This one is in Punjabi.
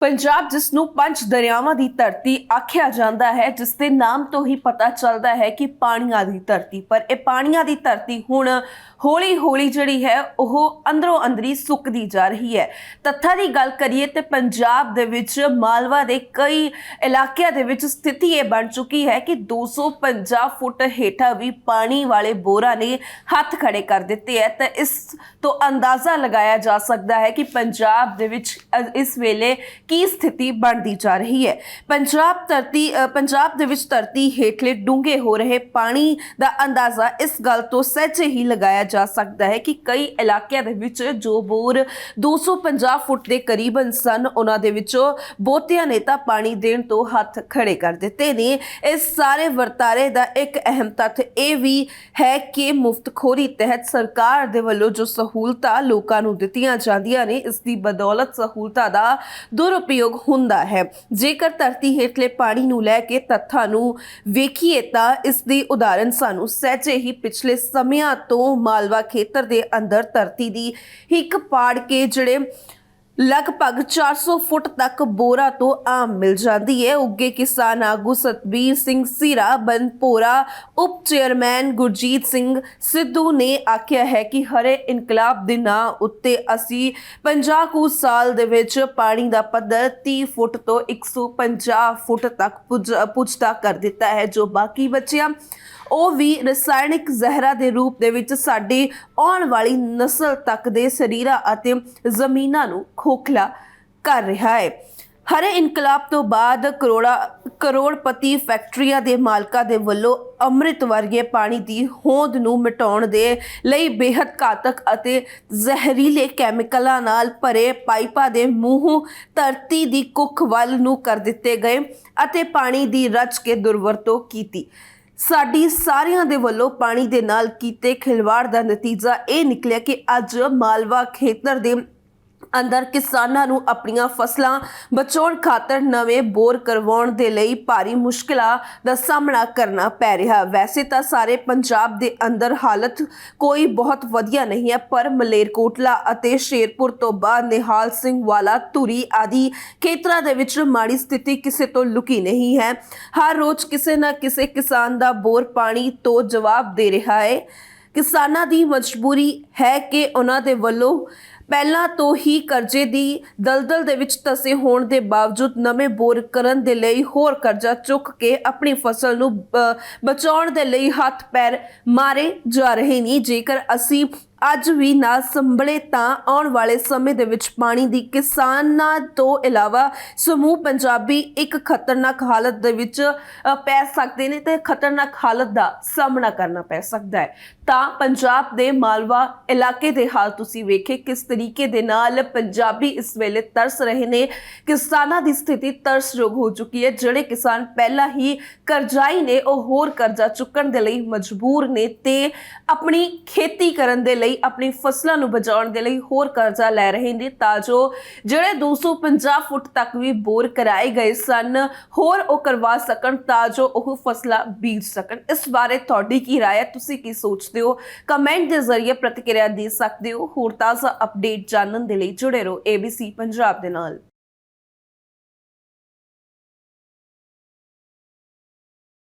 ਪੰਜਾਬ, ਜਿਸ ਨੂੰ ਪੰਜ ਦਰਿਆਵਾਂ ਦੀ ਧਰਤੀ ਆਖਿਆ ਜਾਂਦਾ ਹੈ, ਜਿਸ ਦੇ ਨਾਮ ਤੋਂ ਹੀ ਪਤਾ ਚੱਲਦਾ ਹੈ ਕਿ ਪਾਣੀਆਂ ਦੀ ਧਰਤੀ, ਪਰ ਇਹ ਪਾਣੀਆਂ ਦੀ ਧਰਤੀ ਹੁਣ ਹੌਲੀ-ਹੌਲੀ ਜਿਹੜੀ ਹੈ, ਉਹ ਅੰਦਰੋਂ ਅੰਦਰੀ ਸੁੱਕਦੀ ਜਾ ਰਹੀ ਹੈ। ਤੱਥਾਂ ਦੀ ਗੱਲ ਕਰੀਏ ਤੇ ਪੰਜਾਬ ਦੇ ਵਿੱਚ ਮਾਲਵਾ ਦੇ ਕਈ ਇਲਾਕਿਆਂ ਦੇ ਵਿੱਚ ਸਥਿਤੀ ਇਹ ਬਣ ਚੁੱਕੀ ਹੈ ਕਿ 250 ਫੁੱਟ ਹੇਠਾਂ ਵੀ ਪਾਣੀ ਵਾਲੇ ਬੋਰਾਂ ਨੇ ਹੱਥ ਖੜੇ ਕਰ ਦਿੱਤੇ ਹੈ। ਤਾਂ ਇਸ ਤੋਂ ਅੰਦਾਜ਼ਾ ਲਗਾਇਆ ਜਾ ਸਕਦਾ ਹੈ ਕਿ ਪੰਜਾਬ ਦੇ ਵਿੱਚ ਇਸ ਵੇਲੇ ਕੀ ਸਥਿਤੀ ਬਣਦੀ ਜਾ ਰਹੀ ਹੈ? ਪੰਜਾਬ ਧਰਤੀ ਪੰਜਾਬ ਦੇ ਵਿੱਚ ਧਰਤੀ ਹੇਠਲੇ ਡੂੰਘੇ ਹੋ ਰਹੇ ਪਾਣੀ ਦਾ ਅੰਦਾਜ਼ਾ ਇਸ ਗੱਲ ਤੋਂ ਸਹਿਜੇ ਹੀ ਲਗਾਇਆ ਜਾ ਸਕਦਾ ਹੈ ਕਿ ਕਈ ਇਲਾਕਿਆਂ ਦੇ ਵਿੱਚ ਜੋ ਬੋਰ 250 ਫੁੱਟ ਦੇ ਕਰੀਬਨ ਸਨ, ਉਹਨਾਂ ਦੇ ਵਿੱਚੋਂ ਬਹੁਤਿਆਂ ਨੇ ਤਾਂ ਪਾਣੀ ਦੇਣ ਤੋਂ ਹੱਥ ਖੜੇ ਕਰ ਦਿੱਤੇ ਨੇ। ਇਸ ਸਾਰੇ ਵਰਤਾਰੇ ਦਾ ਇੱਕ ਅਹਿਮ ਤੱਥ ਇਹ ਵੀ ਹੈ ਕਿ ਮੁਫਤਖੋਰੀ ਤਹਿਤ ਸਰਕਾਰ ਦੇ ਵੱਲੋਂ ਜੋ ਸਹੂਲਤਾਂ ਲੋਕਾਂ ਨੂੰ ਦਿੱਤੀਆਂ ਜਾਂਦੀਆਂ ਨੇ, ਇਸ ਦੀ ਬਦੌਲਤ ਸਹੂਲਤਾਂ ਦਾ ਦੁਰ ਦੁਰਉਪਯੋਗ ਹੁੰਦਾ ਹੈ। ਜੇਕਰ ਧਰਤੀ ਹੇਠਲੇ ਪਾਣੀ ਨੂੰ ਲੈ ਕੇ ਤੱਥਾਂ ਨੂੰ ਵੇਖੀਏ ਤਾਂ ਇਸ ਦੀ ਉਦਾਹਰਣ ਸਾਨੂੰ ਸਹਿਜੇ ਹੀ ਪਿਛਲੇ ਸਮਿਆਂ ਤੋਂ ਮਾਲਵਾ ਖੇਤਰ ਦੇ ਅੰਦਰ ਧਰਤੀ ਦੀ ਇੱਕ ਪਾੜ ਕੇ ਜਿਹੜੇ ਲਗਭਗ 400 ਫੁੱਟ ਤੱਕ ਬੋਰਾ ਤੋਂ ਆਮ ਮਿਲ ਜਾਂਦੀ ਹੈ। ਉੱਗੇ ਕਿਸਾਨ ਆਗੂ ਸਤਬੀਰ ਸਿੰਘ ਸੀਰਾ, ਬਨਪੋਰਾ ਉਪ ਚੇਅਰਮੈਨ ਗੁਰਜੀਤ ਸਿੰਘ ਸਿੱਧੂ ਨੇ ਆਖਿਆ ਹੈ ਕਿ ਹਰੇ ਇਨਕਲਾਬ ਦੇ ਨਾਂ ਉੱਤੇ ਅਸੀਂ 50 ਕੁ ਸਾਲ ਦੇ ਵਿੱਚ ਪਾਣੀ ਦਾ ਪੱਧਰ 30 ਫੁੱਟ ਤੋਂ 150 ਫੁੱਟ ਤੱਕ ਪੁੱਜ- ਪੁੱਜਦਾ ਕਰ ਦਿੱਤਾ ਹੈ। ਜੋ ਬਾਕੀ ਬਚਿਆ, ਉਹ ਵੀ ਰਸਾਇਣਿਕ ਜ਼ਹਿਰਾਂ ਦੇ ਰੂਪ ਦੇ ਵਿੱਚ ਸਾਡੀ ਆਉਣ ਵਾਲੀ ਨਸਲ ਤੱਕ ਦੇ ਸਰੀਰਾਂ ਅਤੇ ਜ਼ਮੀਨਾਂ ਨੂੰ ਖੋਖਲਾ ਕਰ ਰਿਹਾ ਹੈ। ਹਰੇ ਇਨਕਲਾਬ ਤੋਂ ਬਾਅਦ ਕਰੋੜਾ, ਕਰੋੜਪਤੀ ਫੈਕਟਰੀਆਂ ਦੇ ਮਾਲਕਾਂ ਦੇ ਵੱਲੋਂ ਅੰਮ੍ਰਿਤ ਵਰਗੇ ਪਾਣੀ ਦੀ ਹੋਂਦ ਨੂੰ ਮਿਟਾਉਣ ਦੇ ਲਈ ਬੇहद ਘਾਤਕ ਅਤੇ ਜ਼ਹਿਰੀਲੇ ਕੈਮੀਕਲਾਂ ਨਾਲ ਭਰੇ ਪਾਈਪਾਂ ਦੇ ਮੂੰਹ ਧਰਤੀ ਦੀ ਕੁੱਖ ਵੱਲ ਨੂੰ ਕਰ ਦਿੱਤੇ ਗਏ ਅਤੇ ਪਾਣੀ ਦੀ ਰਚ ਕੇ ਦੁਰਵਰਤੋਂ ਕੀਤੀ। ਸਾਡੀ ਸਾਰਿਆਂ ਦੇ ਵੱਲੋਂ ਪਾਣੀ ਦੇ ਨਾਲ ਕੀਤੇ ਖਿਲਵਾੜ ਦਾ ਨਤੀਜਾ ਇਹ ਨਿਕਲਿਆ ਕਿ ਅੱਜ ਮਾਲਵਾ ਖੇਤਰ ਦੇ ਅੰਦਰ ਕਿਸਾਨਾਂ ਨੂੰ ਆਪਣੀਆਂ ਫਸਲਾਂ ਬਚਾਉਣ ਖਾਤਰ ਨਵੇਂ ਬੋਰ ਕਰਵਾਉਣ ਦੇ ਲਈ ਭਾਰੀ ਮੁਸ਼ਕਲਾਂ ਦਾ ਸਾਹਮਣਾ ਕਰਨਾ ਪੈ ਰਿਹਾ। ਵੈਸੇ ਤਾਂ ਸਾਰੇ ਪੰਜਾਬ ਦੇ ਅੰਦਰ ਹਾਲਤ ਕੋਈ ਬਹੁਤ ਵਧੀਆ ਨਹੀਂ ਹੈ, ਪਰ ਮਲੇਰਕੋਟਲਾ ਅਤੇ ਸ਼ੇਰਪੁਰ ਤੋਂ ਬਾਅਦ ਨਿਹਾਲ ਸਿੰਘ ਵਾਲਾ ਧੂਰੀ ਆਦਿ ਖੇਤਰਾਂ ਦੇ ਵਿੱਚ ਮਾੜੀ ਸਥਿਤੀ ਕਿਸੇ ਤੋਂ ਲੁਕੀ ਨਹੀਂ ਹੈ। ਹਰ ਰੋਜ਼ ਕਿਸੇ ਨਾ ਕਿਸੇ ਕਿਸਾਨ ਦਾ ਬੋਰ ਪਾਣੀ ਤੋਂ ਜਵਾਬ ਦੇ ਰਿਹਾ ਹੈ। ਕਿਸਾਨਾਂ ਦੀ ਮਜਬੂਰੀ ਹੈ ਕਿ ਉਹਨਾਂ ਦੇ ਵੱਲੋਂ ਪਹਿਲਾਂ ਤੋਂ ਹੀ ਕਰਜ਼ੇ ਦੀ ਦਲਦਲ ਦੇ ਵਿੱਚ ਤਸੇ ਹੋਣ ਦੇ ਬਾਵਜੂਦ ਨਵੇਂ ਬੋਰ ਕਰਨ ਦੇ ਲਈ ਹੋਰ ਕਰਜ਼ਾ ਚੁੱਕ ਕੇ ਆਪਣੀ ਫਸਲ ਨੂੰ ਅ, ਬਚਾਉਣ ਦੇ ਲਈ ਹੱਥ ਪੈਰ ਮਾਰੇ ਜਾ ਰਹੇ ਨੇ। ਜੇਕਰ ਅਸੀਂ ਅੱਜ ਵੀ ਨਾ ਸੰਭਲੇ ਤਾਂ ਆਉਣ ਵਾਲੇ ਸਮੇਂ ਦੇ ਵਿੱਚ ਪਾਣੀ ਦੀ ਕਿਸਾਨਾਂ ਤੋਂ ਇਲਾਵਾ ਸਮੂਹ ਪੰਜਾਬੀ ਇੱਕ ਖਤਰਨਾਕ ਹਾਲਤ ਦੇ ਵਿੱਚ ਪੈ ਸਕਦੇ ਨੇ ਤੇ ਖਤਰਨਾਕ ਹਾਲਤ ਦਾ ਸਾਹਮਣਾ ਕਰਨਾ ਪੈ ਸਕਦਾ ਹੈ। ਤਾਂ ਪੰਜਾਬ ਦੇ ਮਾਲਵਾ ਇਲਾਕੇ ਦੇ ਹਾਲ ਤੁਸੀਂ ਵੇਖੇ ਕਿਸ ਤਰੀਕੇ ਦੇ ਨਾਲ ਪੰਜਾਬੀ ਇਸ ਵੇਲੇ ਤਰਸ ਰਹੇ ਨੇ। ਕਿਸਾਨਾਂ ਦੀ ਸਥਿਤੀ ਤਰਸਯੋਗ ਹੋ ਚੁੱਕੀ ਹੈ। ਜਿਹੜੇ ਕਿਸਾਨ ਪਹਿਲਾਂ ਹੀ ਕਰਜ਼ਾਈ ਨੇ, ਉਹ ਹੋਰ ਕਰਜ਼ਾ ਚੁੱਕਣ ਦੇ ਲਈ ਮਜਬੂਰ ਨੇ ਤੇ ਆਪਣੀ ਖੇਤੀ ਕਰਨ ਦੇ ਲਈ ਆਪਣੀ ਫਸਲਾਂ ਨੂੰ ਬਚਾਉਣ ਦੇ ਲਈ ਹੋਰ ਕਰਜ਼ਾ ਲੈ ਰਹੇ ਨੇ ਤਾਂ ਜੋ ਜਿਹੜੇ 250 ਫੁੱਟ ਤੱਕ ਵੀ ਬੋਰ ਕਰਾਏ ਗਏ ਸਨ, ਹੋਰ ਉਹ ਕਰਵਾ ਸਕਣ ਤਾਂ ਜੋ ਉਹ ਫਸਲਾਂ ਬੀਜ ਸਕਣ। ਇਸ ਬਾਰੇ ਤੁਹਾਡੀ ਕੀ ਰਾਏ ਹੈ? ਤੁਸੀਂ ਕੀ ਸੋਚਦੇ ਹੋ? ਕਮੈਂਟ ਦੇ ਜ਼ਰੀਏ ਪ੍ਰਤੀਕਿਰਿਆ ਦੇ ਸਕਦੇ ਹੋ। ਹੋਰ ਤਾਜ਼ਾ ਅਪਡੇਟ ਜਾਣਨ ਦੇ ਲਈ ਜੁੜੇ ਰਹੋ ABC ਪੰਜਾਬ ਦੇ ਨਾਲ।